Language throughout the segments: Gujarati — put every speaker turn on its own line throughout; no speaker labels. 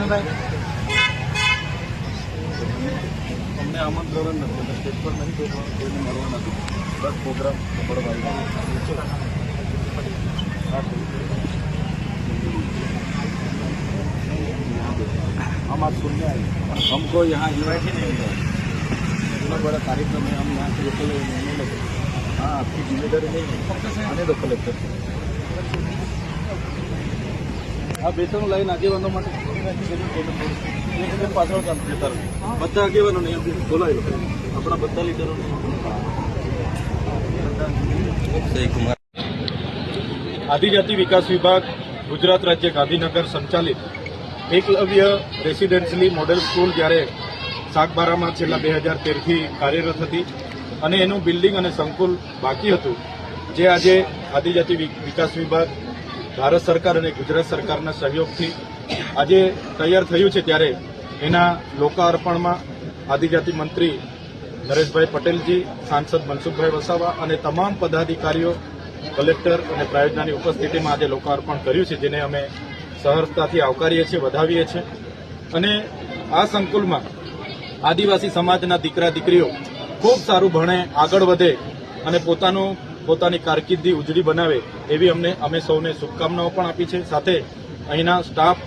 વિષ્ણુભાઈ અમને આમંત્રણ જ નથી સ્ટેજ પર નહીં બેસવાનું કોઈને મળવા નથી બસ પ્રોગ્રામ हम आज सुनने आए हमको यहाँ इन्वाइट ही नहीं मिला इतना बड़ा कार्यक्रम है हम यहाँ से लोकल नहीं लगे हाँ आपकी जिम्मेदारी नहीं है आने दो कलेक्टर આ બેસણું લઈને આગેવાનો માટે પાછળ કામ બધા આગેવાનો નહીં બોલાવી આપણા બધા લીડરો આદિજાતિ વિકાસ વિભાગ, ગુજરાત રાજ્ય ગાંધીનગર સંચાલિત એકલવ્ય રેસિડેન્શિયલી મોડેલ સ્કૂલ જ્યારે સાગબારામાં છેલ્લા બે હજાર તેરથી કાર્યરત હતી અને એનું બિલ્ડિંગ અને સંકુલ બાકી હતું, જે આજે આદિજાતિ વિકાસ વિભાગ ભારત સરકાર અને ગુજરાત સરકારના સહયોગથી આજે તૈયાર થયું છે ત્યારે એના લોકાર્પણમાં આદિજાતિ મંત્રી નરેશભાઈ પટેલજી, સાંસદ મનસુખભાઈ વસાવા અને તમામ પદાધિકારીઓ, કલેક્ટર અને પ્રાયોજનાની ઉપસ્થિતિમાં આજે લોકાર્પણ કર્યું છે, જેને અમે સહર્ષતાથી આવકારીએ છીએ, વધાવીએ છીએ. અને આ સંકુલમાં આદિવાસી સમાજના દીકરા દીકરીઓ ખૂબ સારું ભણે આગળ વધે અને પોતાનું પોતાની કારકિર્દી ઉજળી બનાવે એવી અમને અમે સૌને શુભકામનાઓ પણ આપી છે. સાથે અહીંના સ્ટાફ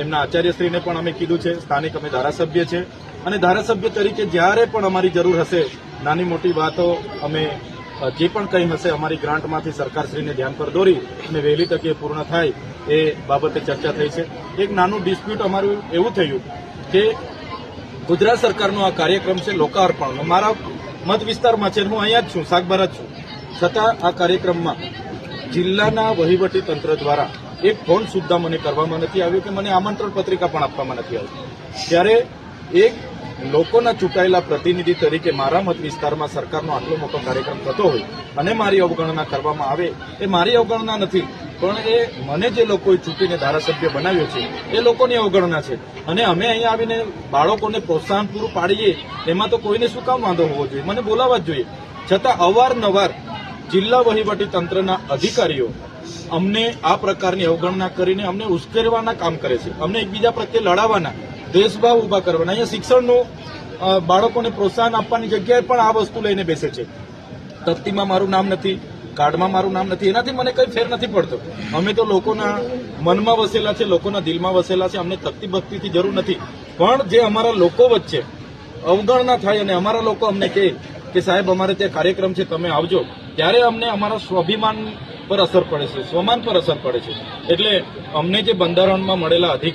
એમના આચાર્યશ્રીને પણ અમે કીધું છે. સ્થાનિક અમે ધારાસભ્ય છે. અને ધારાસભ્ય તરીકે જ્યારે પણ અમારી જરૂર હશે, નાની મોટી વાતો અમે જે પણ કંઈ હશે અમારી ગ્રાન્ટમાંથી સરકારશ્રીને ધ્યાન પર દોરી અને વહેલી તકે પૂર્ણ થાય એ બાબતે ચર્ચા થઈ છે. એક નાનું ડિસ્પ્યુટ અમારું એવું થયું કે ગુજરાત સરકારનો આ કાર્યક્રમ છે લોકાર્પણ. મારા મત વિસ્તારમાં છે, હું અહીંયા જ છું સાગબારા જ છું. છતાં આ કાર્યક્રમમાં જિલ્લાના વહીવટી તંત્ર દ્વારા એક ફોન સુદ્ધા મને કરવામાં નથી આવ્યો કે મને આમંત્રણ પત્રિકા પણ આપવામાં નથી આવી. ત્યારે એક લોકોના ચૂંટાયેલા પ્રતિનિધિ તરીકે મારા મત વિસ્તારમાં સરકારનો આટલો મોટો કાર્યક્રમ થતો હોય અને મારી અવગણના કરવામાં આવે, એ મારી અવગણના નથી, પણ એ મને જે લોકોએ ચૂંટીને ધારાસભ્ય બનાવ્યો છે, એ લોકોની અવગણના છે. અને અમે અહીંયા આવીને બાળકોને પ્રોત્સાહન પૂરું પાડીએ, એમાં તો કોઈને શું કામ વાંધો હોવો જોઈએ? મને બોલાવવા જ જોઈએ. છતાં અવારનવાર જિલ્લા વહીવટી તંત્રના અધિકારીઓ અમને આ પ્રકારની અવગણના કરીને અમને ઉશ્કેરવાના કામ કરે છે. અમને એકબીજા પ્રત્યે લડાવવાના દેશભાવ ઊભા કરવાના. અહીંયા શિક્ષણનું બાળકોને પ્રોત્સાહન આપવાની જગ્યાએ પણ આ વસ્તુ લઈને બેસે છે. તપ્તીમાં મારું નામ નથી કાર્ડમાં મારું નામ નથી, એનાથી મને કંઈ ફેર નથી પડતો. અમે તો લોકોના મનમાં વસેલા છે, લોકોના દિલમાં વસેલા છે, અમને તકતી ભક્તિથી જરૂર નથી. પણ જે અમારા લોકો વચ્ચે અવગણના થાય અને અમારા લોકો અમને કહે કે સાહેબ, અમારે ત્યાં કાર્યક્રમ છે, તમે આવજો. ત્યારે અમને અમારા સ્વાભિમાન પર અસર પડે છે, સ્વમાન પર અસર પડે છે. એટલે અમને જે બંધારણમાં મળેલા અધિકાર